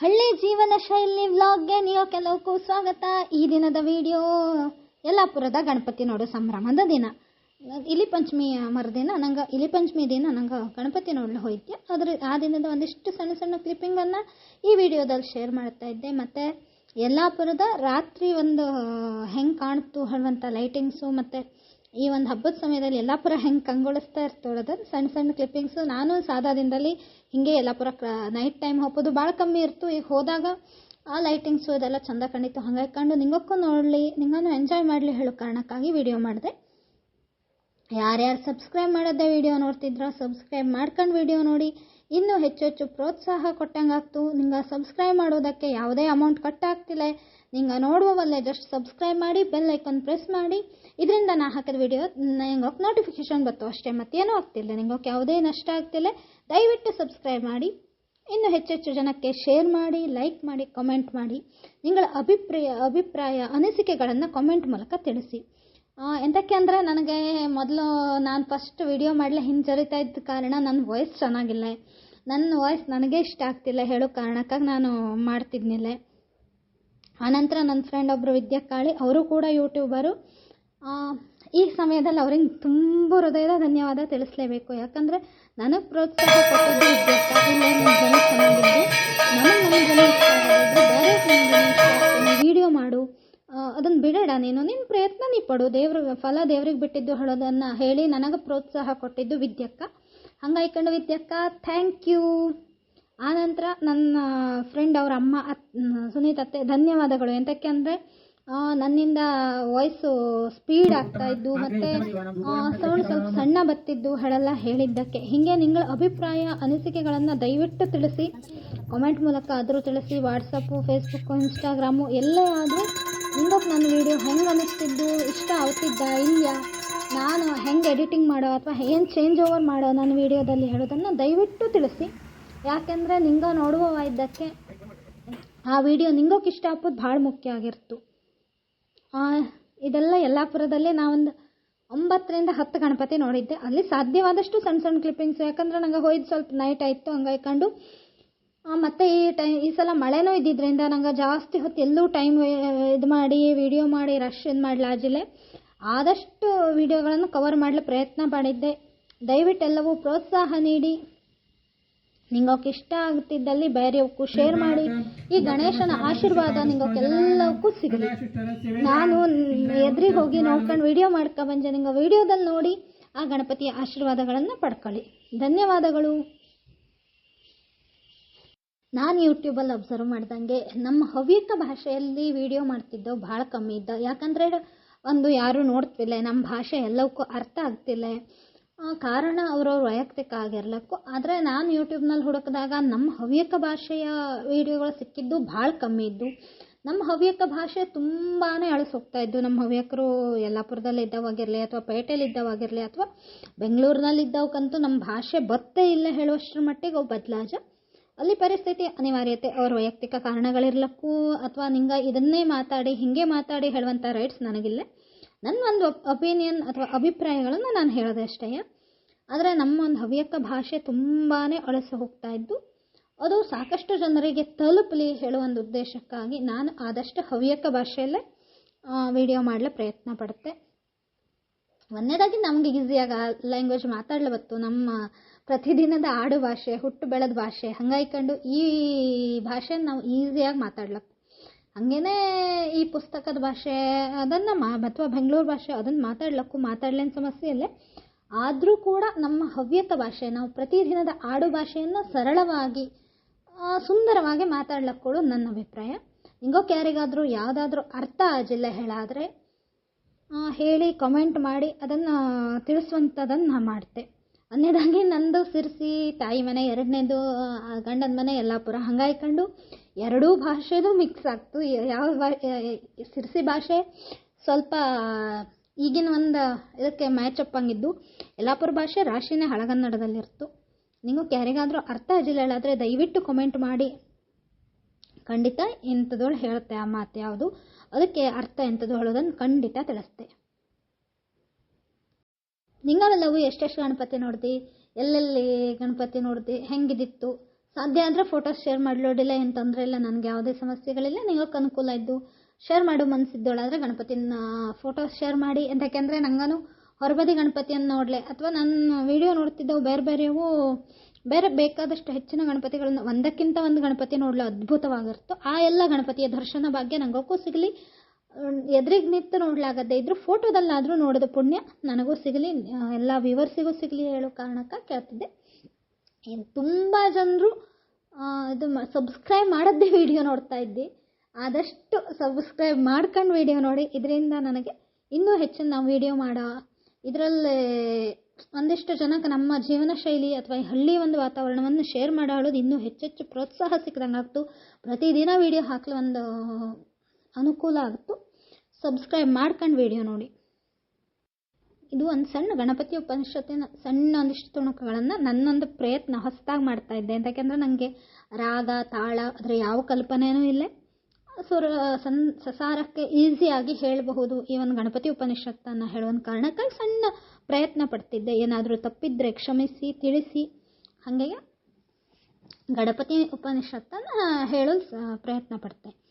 ಹಳ್ಳಿ ಜೀವನ ಶೈಲಿ ವ್ಲಾಗ್ಗೆ ನೀವು ಕೆಲವಕ್ಕೂ ಸ್ವಾಗತ. ಈ ದಿನದ ವಿಡಿಯೋ ಯಲ್ಲಾಪುರದ ಗಣಪತಿ ನೋಡೋ ಸಂಭ್ರಮದ ದಿನ. ಇಲಿ ಪಂಚಮಿಯ ಮರದಿನ ನಂಗೆ ಇಲಿ ಪಂಚಮಿ ದಿನ ನಂಗೆ ಗಣಪತಿ ನೋಡಲು ಹೋಯ್ತೆ ಅದ್ರ ಆ ದಿನದ ಒಂದಿಷ್ಟು ಸಣ್ಣ ಸಣ್ಣ ಕ್ಲಿಪ್ಪಿಂಗನ್ನು ಈ ವಿಡಿಯೋದಲ್ಲಿ ಶೇರ್ ಮಾಡ್ತಾ ಇದ್ದೆ. ಮತ್ತು ಯಲ್ಲಾಪುರದ ರಾತ್ರಿ ಒಂದು ಹೆಂಗೆ ಕಾಣ್ತು ಹೇಳುವಂಥ ಲೈಟಿಂಗ್ಸು ಮತ್ತು ಈ ಒಂದು ಹಬ್ಬದ ಸಮಯದಲ್ಲಿ ಯಲ್ಲಾಪುರ ಹೆಂಗೆ ಕಂಗೊಳಿಸ್ತಾ ಇರ್ತೋಳದ ಸಣ್ಣ ಸಣ್ಣ ಕ್ಲಿಪ್ಪಿಂಗ್ಸು ನಾನು ಸಾದಾ ದಿನದಲ್ಲಿ ಹಿಂಗೆ ಯಲ್ಲಾಪುರ ನೈಟ್ ಟೈಮ್ ಹೋಗೋದು ಭಾಳ ಕಮ್ಮಿ ಇರ್ತು. ಈಗ ಹೋದಾಗ ಆ ಲೈಟಿಂಗ್ಸು ಇದೆಲ್ಲ ಚಂದ ಕಂಡಿತ್ತು. ಹಂಗಾಗಿ ಕಂಡು ನಿಂಗಕ್ಕೂ ನೋಡಲಿ ನಿಂಗನ್ನು ಎಂಜಾಯ್ ಮಾಡಲಿ ಹೇಳೋ ಕಾರಣಕ್ಕಾಗಿ ವಿಡಿಯೋ ಮಾಡಿದೆ. ಯಾರ್ಯಾರು ಸಬ್ಸ್ಕ್ರೈಬ್ ಮಾಡೋದೇ ವಿಡಿಯೋ ನೋಡ್ತಿದ್ರೋ ಸಬ್ಸ್ಕ್ರೈಬ್ ಮಾಡ್ಕೊಂಡು ವಿಡಿಯೋ ನೋಡಿ. ಇನ್ನೂ ಹೆಚ್ಚು ಪ್ರೋತ್ಸಾಹ ಕೊಟ್ಟಂಗಾಗ್ತು. ನಿಂಗೆ ಸಬ್ಸ್ಕ್ರೈಬ್ ಮಾಡೋದಕ್ಕೆ ಯಾವುದೇ ಅಮೌಂಟ್ ಕಟ್ಟಾಗ್ತಿಲ್ಲ. ನಿಂಗೆ ನೋಡುವವಲ್ಲೇ ಜಸ್ಟ್ ಸಬ್ಸ್ಕ್ರೈಬ್ ಮಾಡಿ ಬೆಲ್ ಐಕನ್ ಪ್ರೆಸ್ ಮಾಡಿ. ಇದರಿಂದ ನಾ ಹಾಕಿದ ವಿಡಿಯೋ ನಿಂಗೆ ನೋಟಿಫಿಕೇಶನ್ ಬತ್ತು. ಅಷ್ಟೇ ಮತ್ತೇನೂ ಆಗ್ತಿಲ್ಲ. ನಿಂಗೋಕೆ ಯಾವುದೇ ನಷ್ಟ ಆಗ್ತಿಲ್ಲ. ದಯವಿಟ್ಟು ಸಬ್ಸ್ಕ್ರೈಬ್ ಮಾಡಿ. ಇನ್ನು ಹೆಚ್ಚೆಚ್ಚು ಜನಕ್ಕೆ ಶೇರ್ ಮಾಡಿ ಲೈಕ್ ಮಾಡಿ ಕಮೆಂಟ್ ಮಾಡಿ. ನಿಗಳ ಅಭಿಪ್ರಾಯ ಅಭಿಪ್ರಾಯ, ಅನಿಸಿಕೆಗಳನ್ನು ಕಮೆಂಟ್ ಮೂಲಕ ತಿಳಿಸಿ. ಎಂತಕ್ಕೆ ಅಂದರೆ ನನಗೆ ಮೊದಲು ನಾನು ಫಸ್ಟ್ ವಿಡಿಯೋ ಮಾಡಲೇ ಹಿಂಜರಿತಾ ಇದ್ದ ಕಾರಣ ನನ್ನ ವಾಯ್ಸ್ ಚೆನ್ನಾಗಿಲ್ಲ. ನನ್ನ ವಾಯ್ಸ್ ನನಗೆ ಇಷ್ಟ ಆಗ್ತಿಲ್ಲ ಹೇಳೋ ಕಾರಣಕ್ಕಾಗಿ ನಾನು ಮಾಡ್ತಿದ್ನಿಲ್ಲ. ಆನಂತರ ನನ್ನ ಫ್ರೆಂಡ್ ಒಬ್ಬರು ವಿದ್ಯಾಕಾಳಿ, ಅವರು ಕೂಡ ಯೂಟ್ಯೂಬರು ಈ ಸಮಯದಲ್ಲಿ ಅವ್ರಿಗೆ ತುಂಬ ಹೃದಯದ ಧನ್ಯವಾದ ತಿಳಿಸ್ಲೇಬೇಕು. ಯಾಕಂದರೆ ನನಗೆ ಪ್ರೋತ್ಸಾಹ ಕೊಟ್ಟಿದ್ದು ಚೆನ್ನಾಗಿದ್ದು. ಬೇರೆ ವಿಡಿಯೋ ಮಾಡು. ಅದನ್ನು ಬಿಡೋಣ ನೀನು. ನಿನ್ನ ಪ್ರಯತ್ನ ನೀ ಪಡು. ದೇವ್ರ, ಫಲ ದೇವ್ರಿಗೆ ಬಿಟ್ಟಿದ್ದು ಹೇಳೋದನ್ನು ಹೇಳಿ ನನಗೆ ಪ್ರೋತ್ಸಾಹ ಕೊಟ್ಟಿದ್ದು ವಿದ್ಯಕ್ಕ. ಹಂಗಾಯ್ಕೊಂಡು ವಿದ್ಯಕ್ಕ ಥ್ಯಾಂಕ್ ಯು ಆನಂತರ ನನ್ನ ಫ್ರೆಂಡ್ ಅವರ ಅಮ್ಮ, ಅತ್, ಸುನೀತ್ ಅತ್ತೆ, ಧನ್ಯವಾದಗಳು. ಎಂತಕ್ಕೆ ಅಂದರೆ ನನ್ನಿಂದ ವಾಯ್ಸು ಸ್ಪೀಡ್ ಆಗ್ತಾ ಇದ್ದು, ಮತ್ತು ಸೌಂಡ್ ಸ್ವಲ್ಪ ಸಣ್ಣ ಬತ್ತಿದ್ದು ಹೇಳೆಲ್ಲ ಹೇಳಿದ್ದಕ್ಕೆ. ಹೀಗೆ ನಿಂಗಳ ಅಭಿಪ್ರಾಯ, ಅನಿಸಿಕೆಗಳನ್ನು ದಯವಿಟ್ಟು ತಿಳಿಸಿ. ಕಾಮೆಂಟ್ ಮೂಲಕ ಆದರೂ ತಿಳಿಸಿ. ವಾಟ್ಸಪ್ಪು ಫೇಸ್ಬುಕ್ಕು ಇನ್ಸ್ಟಾಗ್ರಾಮು ಎಲ್ಲೇ ಆದರೂ ನಿಂಗೋಕೆ ನನ್ನ ವೀಡಿಯೋ ಹೆಂಗೆ ಅನ್ನಿಸ್ತಿದ್ದು, ಇಷ್ಟ ಆಗ್ತಿದ್ದ ಇಲ್ಲ ನಾನು ಹೆಂಗೆ ಎಡಿಟಿಂಗ್ ಮಾಡೋ ಅಥವಾ ಏನು ಚೇಂಜ್ ಓವರ್ ಮಾಡೋ ನನ್ನ ವೀಡಿಯೋದಲ್ಲಿ ಹೇಳೋದನ್ನು ದಯವಿಟ್ಟು ತಿಳಿಸಿ. ಯಾಕೆಂದರೆ ನಿಂಗ ನೋಡುವ ಇದ್ದಕ್ಕೆ ಆ ವಿಡಿಯೋ ನಿಂಗೋಕೆ ಇಷ್ಟ ಆಗೋದು ಭಾಳ ಮುಖ್ಯ ಆಗಿರ್ತು. ಇದೆಲ್ಲ ಯಲ್ಲಾಪುರದಲ್ಲಿ ನಾವೊಂದು ಒಂಬತ್ತರಿಂದ ಹತ್ತು ಗಣಪತಿ ನೋಡಿದ್ದೆ. ಅಲ್ಲಿ ಸಾಧ್ಯವಾದಷ್ಟು ಸಣ್ಣ ಸಣ್ಣ ಕ್ಲಿಪ್ಪಿಂಗ್ಸ್ ಯಾಕಂದ್ರೆ ನಂಗೆ ಹೋಯ್ದು ಸ್ವಲ್ಪ ನೈಟ್ ಆಯಿತು, ಹಂಗಾಯ್ಕೊಂಡು ಮತ್ತು ಈ ಟೈ, ಈ ಸಲ ಮಳೆನೂ ಇದ್ದಿದ್ದರಿಂದ ನಂಗೆ ಜಾಸ್ತಿ ಹೊತ್ತು ಎಲ್ಲೂ ಟೈಮ್ ಇದು ಮಾಡಿ ವಿಡಿಯೋ ಮಾಡಿ ರಶ್ ಇದು ಮಾಡಲಾಜಿಲ್ಲ ಆದಷ್ಟು ವಿಡಿಯೋಗಳನ್ನು ಕವರ್ ಮಾಡಲು ಪ್ರಯತ್ನ ಮಾಡಿದ್ದೆ. ದಯವಿಟ್ಟು ಎಲ್ಲವೂ ಪ್ರೋತ್ಸಾಹ ನೀಡಿ. ನಿಂಗೋಕೆ ಇಷ್ಟ ಆಗ್ತಿದ್ದಲ್ಲಿ ಬೇರೆಯವಕ್ಕೂ ಶೇರ್ ಮಾಡಿ. ಈ ಗಣೇಶನ ಆಶೀರ್ವಾದ ನಿಂಗೋಕೆಲ್ಲವಕ್ಕೂ ಸಿಗಲಿ. ನಾನು ಎದುರಿಗೆ ಹೋಗಿ ನೋಡ್ಕೊಂಡು ವಿಡಿಯೋ ಮಾಡ್ಕೊ ಬಂದೆ. ನಿಂಗೆ ವಿಡಿಯೋದಲ್ಲಿ ನೋಡಿ ಆ ಗಣಪತಿಯ ಆಶೀರ್ವಾದಗಳನ್ನು ಪಡ್ಕೊಳ್ಳಿ. ಧನ್ಯವಾದಗಳು. ನಾನು ಯೂಟ್ಯೂಬಲ್ಲಿ ಅಬ್ಸರ್ವ್ ಮಾಡ್ದಂಗೆ ನಮ್ಮ ಹವ್ಯಕ ಭಾಷೆಯಲ್ಲಿ ವಿಡಿಯೋ ಮಾಡ್ತಿದ್ದವು ಭಾಳ ಕಮ್ಮಿ ಇದ್ದ. ಯಾಕಂದರೆ ಒಂದು ಯಾರೂ ನೋಡ್ತಿಲ್ಲ ನಮ್ಮ ಭಾಷೆ ಎಲ್ಲವಕ್ಕೂ ಅರ್ಥ ಆಗ್ತಿಲ್ಲ ಕಾರಣ ಅವ್ರವ್ರ ವೈಯಕ್ತಿಕ ಆಗಿರ್ಲಕ್ಕು. ಆದರೆ ನಾನು ಯೂಟ್ಯೂಬ್ನಲ್ಲಿ ಹುಡುಕಿದಾಗ ನಮ್ಮ ಹವ್ಯಕ ಭಾಷೆಯ ವಿಡಿಯೋಗಳು ಸಿಕ್ಕಿದ್ದು ಭಾಳ ಕಮ್ಮಿ ಇದ್ದು. ನಮ್ಮ ಹವ್ಯಕ ಭಾಷೆ ತುಂಬಾ ಅಳಿಸೋಗ್ತಾ ಇದ್ದು. ನಮ್ಮ ಹವ್ಯಕರು ಯಲ್ಲಾಪುರದಲ್ಲಿ ಇದ್ದವಾಗಿರಲಿ ಅಥವಾ ಪೇಟೆಯಲ್ಲಿ ಇದ್ದವಾಗಿರಲಿ ಅಥವಾ ಬೆಂಗಳೂರಿನಲ್ಲಿ ಇದ್ದವಕ್ಕಂತೂ ನಮ್ಮ ಭಾಷೆ ಬತ್ತೇ ಇಲ್ಲ ಹೇಳುವಷ್ಟರ ಮಟ್ಟಿಗೆ ಅವು ಬದಲಾಜ. ಅಲ್ಲಿ ಪರಿಸ್ಥಿತಿ ಅನಿವಾರ್ಯತೆ ಅವ್ರ ವೈಯಕ್ತಿಕ ಕಾರಣಗಳಿರ್ಲಕ್ಕೂ ಅಥವಾ ನಿಂಗ ಇದನ್ನೇ ಮಾತಾಡಿ, ಹೀಗೆ ಮಾತಾಡಿ ಹೇಳುವಂಥ ರೈಟ್ಸ್ ನನಗಿಲ್ಲ. ನನ್ನ ಒಂದು ಒಪಿನಿಯನ್ ಅಥವಾ ಅಭಿಪ್ರಾಯಗಳನ್ನು ನಾನು ಹೇಳೋದೆ ಅಷ್ಟೇ. ಆದರೆ ನಮ್ಮ ಒಂದು ಹವ್ಯಕ ಭಾಷೆ ತುಂಬಾ ಅಳಸು ಹೋಗ್ತಾ ಇದ್ದು, ಅದು ಸಾಕಷ್ಟು ಜನರಿಗೆ ತಲುಪಲಿ ಹೇಳುವ ಒಂದು ಉದ್ದೇಶಕ್ಕಾಗಿ ನಾನು ಆದಷ್ಟು ಹವ್ಯಕ ಭಾಷೆಯಲ್ಲೇ ವಿಡಿಯೋ ಮಾಡಲು ಪ್ರಯತ್ನ ಪಡುತ್ತೆ. ಒಂದನೇದಾಗಿ ನಮಗೆ ಈಸಿಯಾಗಿ ಲ್ಯಾಂಗ್ವೇಜ್ ಮಾತಾಡ್ಲಬತ್ತು ನಮ್ಮ ಪ್ರತಿದಿನದ ಆಡು ಭಾಷೆ, ಹುಟ್ಟು ಬೆಳೆದ ಭಾಷೆ ಹಂಗಾಯ್ಕೊಂಡು ಈ ಭಾಷೆನ ನಾವು ಈಸಿಯಾಗಿ ಮಾತಾಡ್ಲಕ್ ಹಂಗೇನೇ ಈ ಪುಸ್ತಕದ ಭಾಷೆ, ಅದನ್ನು ಮಾ, ಅಥವಾ ಬೆಂಗಳೂರು ಭಾಷೆ ಅದನ್ನು ಮಾತಾಡ್ಲಕ್ಕೂ ಮಾತಾಡ್ಲೇನ್ ಸಮಸ್ಯೆ ಇಲ್ಲ. ಆದರೂ ಕೂಡ ನಮ್ಮ ಹವ್ಯಕ ಭಾಷೆ, ನಾವು ಪ್ರತಿದಿನದ ಆಡು ಭಾಷೆಯನ್ನು ಸರಳವಾಗಿ ಸುಂದರವಾಗಿ ಮಾತಾಡ್ಲಕ್ಕೂ ನನ್ನ ಅಭಿಪ್ರಾಯ. ಹಿಂಗೋಕೆ ಯಾರಿಗಾದರೂ ಯಾವುದಾದ್ರೂ ಅರ್ಥ ಆಗಿಲ್ಲ ಹೇಳಾದರೆ ಹೇಳಿ ಕಮೆಂಟ್ ಮಾಡಿ, ಅದನ್ನು ತಿಳಿಸುವಂಥದ್ದನ್ನು ನಾನು ಮಾಡ್ತೆ. ಒಂದನೇದಾಗಿ ನಂದು ಸಿರ್ಸಿ, ತಾಯಿ ಮನೆ, ಎರಡನೇದು ಗಂಡನ ಮನೆ, ಯಲ್ಲಾಪುರ. ಹಂಗಾಯ್ಕೊಂಡು ಎರಡೂ ಭಾಷೆದು ಮಿಕ್ಸ್ ಆಗ್ತು. ಯಾವ ಸಿರ್ಸಿ ಭಾಷೆ ಸ್ವಲ್ಪ ಈಗಿನ ಒಂದು ಇದಕ್ಕೆ ಮ್ಯಾಚ್ ಅಪ್ ಹಂಗಿದ್ದು, ಯಲ್ಲಾಪುರ ಭಾಷೆ ರಾಶಿನೇ ಹಳಗನ್ನಡದಲ್ಲಿರ್ತು. ನೀವು ಯಾರಿಗಾದರೂ ಅರ್ಥ ಆಗಿಲ್ಲ ಹೇಳಾದರೆ ದಯವಿಟ್ಟು ಕಮೆಂಟ್ ಮಾಡಿ. ಖಂಡಿತ ಎಂಥದೋಳು ಹೇಳುತ್ತೆ ಆ ಮಾತು ಯಾವುದು? ಅದಕ್ಕೆ ಅರ್ಥ ಎಂಥದ್ದು ಹೇಳೋದನ್ನು ಖಂಡಿತ ತಿಳಿಸ್ತೆ. ನಿಂಗವೆಲ್ಲವೂ ಎಷ್ಟೆಷ್ಟು ಗಣಪತಿ ನೋಡ್ದಿ? ಎಲ್ಲೆಲ್ಲಿ ಗಣಪತಿ ನೋಡ್ದಿ? ಹೆಂಗಿದಿತ್ತು? ಸಾಧ್ಯ ಆದರೆ ಫೋಟೋಸ್ ಶೇರ್ ಮಾಡಲೋಡಿಲ್ಲ, ಏನು ತೊಂದರೆ ಇಲ್ಲ, ನನಗೆ ಯಾವುದೇ ಸಮಸ್ಯೆಗಳಿಲ್ಲ ನಿಮಗೆ ಅನುಕೂಲ ಇದ್ದು ಶೇರ್ ಮಾಡು ಮನಸ್ಸಿದ್ದೋಳಾದರೆ ಗಣಪತಿನ ಫೋಟೋಸ್ ಶೇರ್ ಮಾಡಿ. ಅಂತ ಯಾಕೆಂದರೆ ನಂಗನು ಹೊರಬದಿ ಗಣಪತಿಯನ್ನು ನೋಡಲೆ. ಅಥವಾ ನನ್ನ ವಿಡಿಯೋ ನೋಡ್ತಿದ್ದವು ಬೇರೆ ಬೇರೆವು ಬೇರೆ ಬೇಕಾದಷ್ಟು ಹೆಚ್ಚಿನ ಗಣಪತಿಗಳನ್ನು ಒಂದಕ್ಕಿಂತ ಒಂದು ಗಣಪತಿ ನೋಡಲು ಅದ್ಭುತವಾಗಿರುತ್ತೋ, ಆ ಎಲ್ಲ ಗಣಪತಿಯ ದರ್ಶನ ಭಾಗ್ಯ ನನಗೂ ಸಿಗಲಿ. ಎದುರಿಗೆ ನಿಂತು ನೋಡಲಾಗದೇ ಇದ್ರು ಫೋಟೋದಲ್ಲಾದರೂ ನೋಡಿದ ಪುಣ್ಯ. ನನಗೂ ಸಿಗಲಿ, ಎಲ್ಲ ವ್ಯೂವರ್ಸಿಗೂ ಸಿಗಲಿ ಹೇಳೋ ಕಾರಣಕ್ಕೆ ಕೇಳ್ತಿದ್ದೆ. ಏನು ತುಂಬ ಜನರು ಇದು ಸಬ್ಸ್ಕ್ರೈಬ್ ಮಾಡದ್ದೇ ವಿಡಿಯೋ ನೋಡ್ತಾ ಇದ್ದಿ. ಆದಷ್ಟು ಸಬ್ಸ್ಕ್ರೈಬ್ ಮಾಡ್ಕೊಂಡು ವಿಡಿಯೋ ನೋಡಿ. ಇದರಿಂದ ನನಗೆ ಇನ್ನೂ ಹೆಚ್ಚಿನ ನಾವು ವಿಡಿಯೋ ಮಾಡೋ, ಇದರಲ್ಲಿ ಒಂದಿಷ್ಟು ಜನಕ್ಕೆ ನಮ್ಮ ಜೀವನ ಶೈಲಿ ಅಥವಾ ಈ ಹಳ್ಳಿ ಒಂದು ವಾತಾವರಣವನ್ನು ಶೇರ್ ಮಾಡೋದು ಇನ್ನೂ ಹೆಚ್ಚೆಚ್ಚು ಪ್ರೋತ್ಸಾಹ ಸಿಕ್ಕಿದಂಗೆ ಆಗ್ತು. ಪ್ರತಿದಿನ ವಿಡಿಯೋ ಹಾಕಲು ಒಂದು ಅನುಕೂಲ ಆಗ್ತು. ಸಬ್ಸ್ಕ್ರೈಬ್ ಮಾಡ್ಕೊಂಡು ವಿಡಿಯೋ ನೋಡಿ. ಇದು ಒಂದು ಸಣ್ಣ ಗಣಪತಿ ಉಪನಿಷತ್ತಿನ ಸಣ್ಣ ಒಂದಿಷ್ಟು ತುಣುಕುಗಳನ್ನು ನನ್ನೊಂದು ಪ್ರಯತ್ನ ಹೊಸದಾಗಿ ಮಾಡ್ತಾ ಇದ್ದೆ. ಯಾಕೆಂದರೆ ನನಗೆ ರಾಗ, ತಾಳ ಅದರ ಯಾವ ಕಲ್ಪನೆಯೂ ಇಲ್ಲ. ಸುರ ಸನ್ ಸಸಾರಕ್ಕೆ ಈಸಿಯಾಗಿ ಹೇಳಬಹುದು ಈ ಒಂದು ಗಣಪತಿ ಉಪನಿಷತ್ತನ್ನು ಹೇಳುವ ಕಾರಣಕ್ಕಾಗಿ ಸಣ್ಣ ಪ್ರಯತ್ನ ಪಡ್ತಿದ್ದೆ. ಏನಾದರೂ ತಪ್ಪಿದ್ರೆ ಕ್ಷಮಿಸಿ, ತಿಳಿಸಿ. ಹಾಗಾಗಿ ಗಣಪತಿ ಉಪನಿಷತ್ತನ್ನು ಹೇಳಲು ಪ್ರಯತ್ನ ಪಡ್ತೆ.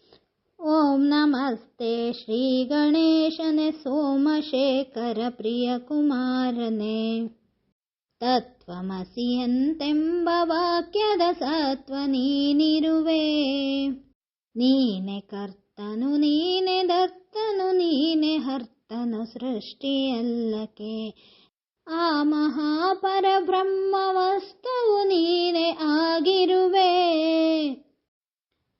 ಓಂ ನಮಸ್ತೆ ಶ್ರೀ ಗಣೇಶನೆ ಸೋಮಶೇಖರ ಪ್ರಿಯ ಕುಮಾರನೆ. ತತ್ವಮಸಿಯಂತೆಂಬ ವಾಕ್ಯದ ಸತ್ವ ನೀನಿರುವೆ. ನೀನೆ ಕರ್ತನು ಹರ್ತನು ಸೃಷ್ಟಿಯಲ್ಲಕೆ ಆ ಮಹಾಪರಬ್ರಹ್ಮ ವಸ್ತುವು ನೀನೆ ಆಗಿರುವೆ.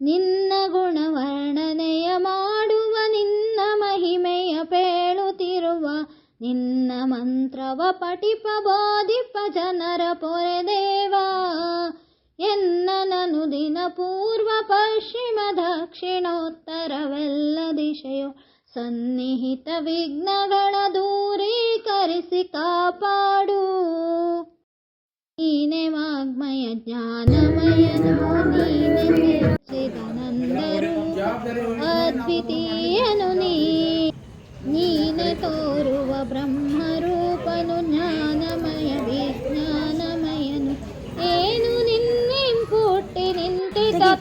ನಿನ್ನ ಗುಣವರ್ಣನೆಯ ಮಾಡುವ, ನಿನ್ನ ಮಹಿಮೆಯ ಪೇಳುತ್ತಿರುವ, ನಿನ್ನ ಮಂತ್ರವ ಪಟಿಪ ಬೋಧಿಪ ಜನರ ಪೊರೆದೇವ ಎನ್ನನನು ದಿನ ಪೂರ್ವ ಪಶ್ಚಿಮ ದಕ್ಷಿಣೋತ್ತರವೆಲ್ಲ ದಿಶೆಯು ಸನ್ನಿಹಿತ ವಿಘ್ನಗಳ ದೂರೀಕರಿಸಿ ಕಾಪಾಡು ನೀನೆ ವಾಗ್ಮಯ ಜ್ಞಾನಮಯನು ನೀನೆ ಚಿದಾನಂದರು ಅದ್ವಿತೀಯನು ನೀ ನೀನೆ ತೋರುವ ಬ್ರಹ್ಮರೂಪನು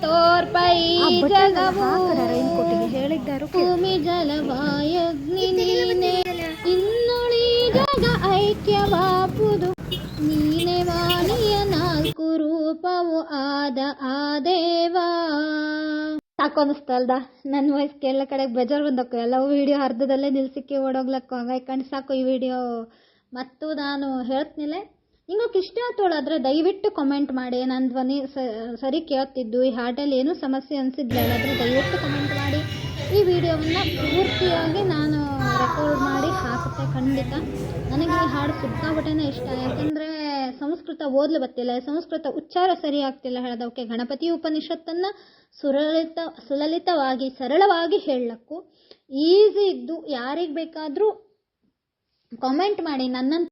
ತೋರ್ಪೈ ಜಗವು ಹೇಳಿದ್ದರು ಭೂಮಿ ಜಲವಾಯಗ್ನಿ ನೀನೆ ಇನ್ನುಳಿ ಜಗ ಐಕ್ಯವಾಪುದು. ನೀನೆ ವಾಣಿಯ ನಾಲ್ಕು ರೂಪವು ಆದ ಆ ದೇವಾ. ಸಾಕು ಅನಿಸ್ತಲ್ದ ನನ್ನ ವಯಸ್ಸಿಗೆ ಎಲ್ಲ ಕಡೆಗೆ ಬೇಜಾರು ಬಂದಕ್ಕು ಎಲ್ಲವೂ ವಿಡಿಯೋ ಅರ್ಧದಲ್ಲೇ ನಿಲ್ಸಿಕ್ಕೆ ಓಡೋಗ್ಲಕ್ಕು ಹಂಗಾಯ್ ಕಣ್ ಸಾಕು ಈ ವಿಡಿಯೋ ಮತ್ತು ನಾನು ಹೇಳ್ತೀನಿಲ್ಲ ನಿಮಗೆ ಇಷ್ಟ ಆದ್ರೆ ದಯವಿಟ್ಟು ಕಮೆಂಟ್ ಮಾಡಿ. ನನ್ನ ಧ್ವನಿ ಸರಿ ಕೇಳ್ತಿದ್ದು. ಈ ಹಾಡಲ್ಲಿ ಏನೂ ಸಮಸ್ಯೆ ಅನಿಸಿದ್ದಿಲ್ಲ ಆದರೆ ದಯವಿಟ್ಟು ಕಮೆಂಟ್ ಮಾಡಿ. ಈ ವಿಡಿಯೋವನ್ನು ಪೂರ್ತಿಯಾಗಿ ನಾನು ರೆಕಾರ್ಡ್ ಮಾಡಿ ಹಾಕುತ್ತೆ ಖಂಡಿತ. ನನಗೆ ಈ ಹಾಡು ಸಿಕ್ಕಾಪಟ್ಟೆನೇ ಇಷ್ಟ. ಯಾಕಂದರೆ ಸಂಸ್ಕೃತ ಓದಲು ಬರ್ತಿಲ್ಲ ಸಂಸ್ಕೃತ ಉಚ್ಚಾರ ಸರಿ ಆಗ್ತಿಲ್ಲ ಹೇಳೋದಕ್ಕೆ. ಗಣಪತಿ ಉಪನಿಷತ್ತನ್ನು ಸುರಳಿತ, ಸುಲಲಿತವಾಗಿ, ಸರಳವಾಗಿ ಹೇಳಕ್ಕೂ ಈಸಿ ಇದ್ದು ಯಾರಿಗೆ ಬೇಕಾದರೂ ಕಾಮೆಂಟ್ ಮಾಡಿ. ನನ್ನಂತ